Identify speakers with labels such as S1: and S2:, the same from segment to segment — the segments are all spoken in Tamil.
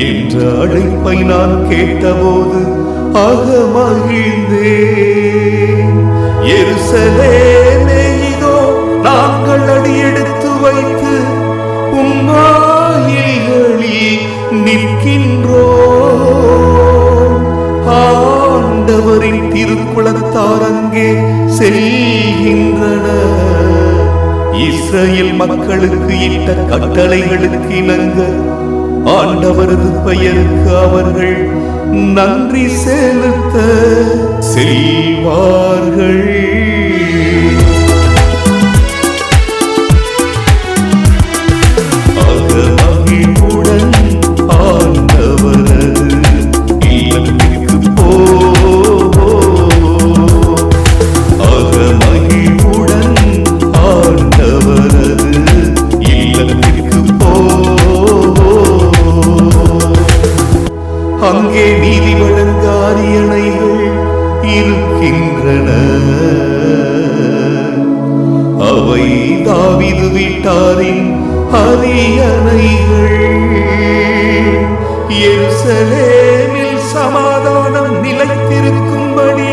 S1: என்ற அழைப்பை நான் கேட்டபோது ஆக மகிழ்ந்தேன் எருசலேமே இதோ நாங்கள் அடியெடுத்து வைத்து உம்மாயில்களில் நிற்கின்றோ ஆண்டவரின் திருக்குளத்தார் அங்கே செல்கின்றனர் இஸ்ரேல் மக்களுக்கு இட்ட கட்டளைகளுக்கு இணங்க ஆண்டவரது பெயருக்கு அவர்கள் நன்றி செலுத்த செல்வார்கள் இருக்கின்றன அவை தாவிது விட்டாரின் அரியணைகள். எருசலேமில் சமாதானம் நிலைத்திருக்கும்படி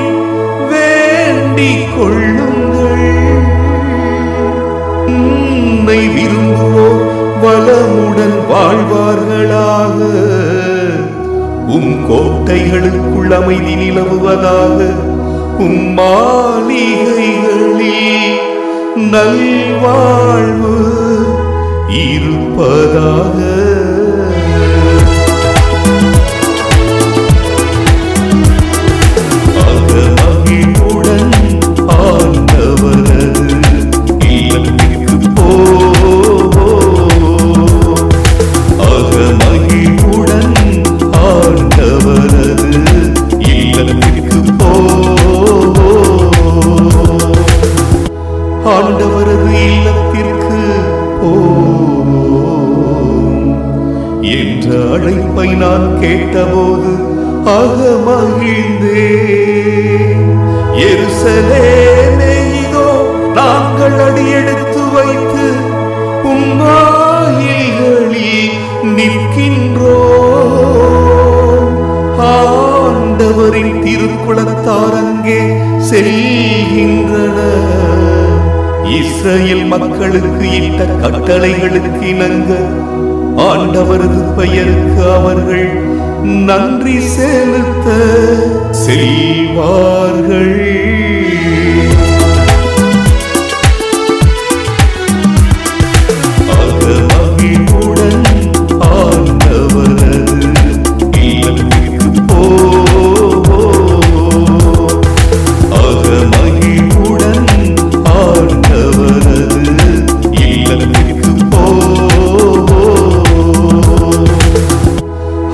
S1: வேண்டிக் கொள்ளுங்கள் உன்னை விரும்புவோர் வளமுடன் வாழ்வார்களாக. உம் கோட்டைகளுக்குள் அமைதி நிலவுவதாக உம் நல்வாழ்வு இருப்பதாக ஆண்டவரது இல்லத்திற்கு போவோம் என்ற அழைப்பை நான் கேட்டபோது ஆக மகிழ்ந்தே இதோ நாங்கள் அடியெடுத்து வைத்து உம்மாயில்களில் நிற்கின்றோ ஆண்டவரின் திருக்குளத்தாரங்கே செல்கின்றன இஸ்ரேல் மக்களுக்கு இட்ட கட்டளைகளுக்கு இணங்க ஆண்டவரது பெயருக்கு அவர்கள் நன்றி செலுத்த செய்வார்கள்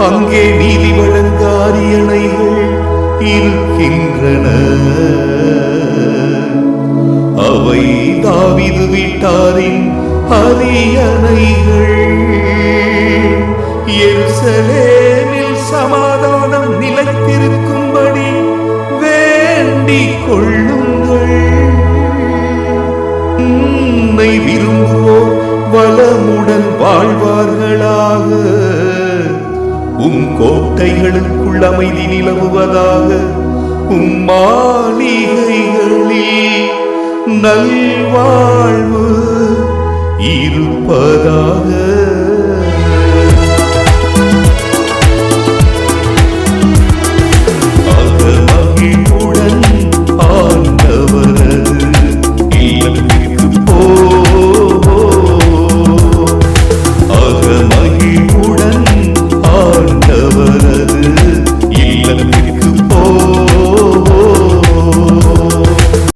S1: அங்கே நீதி வழங்காரியணைகள் இருக்கின்றன. அவை தாவிது வீட்டாரின் அரியணைகள். எருசலேமில் சமாதானம் நிலைத்திருக்கும்படி வேண்டிக் கொள்ளுங்கள். உன்னை விரும்புவோர் வளமுடன் வாழ்வார்களாக. உம் கோட்டைகளுக்குள் அமைதி நிலவுவதாக உம் மாளிகைகளில் நல்வாழ்வு இருப்பதாக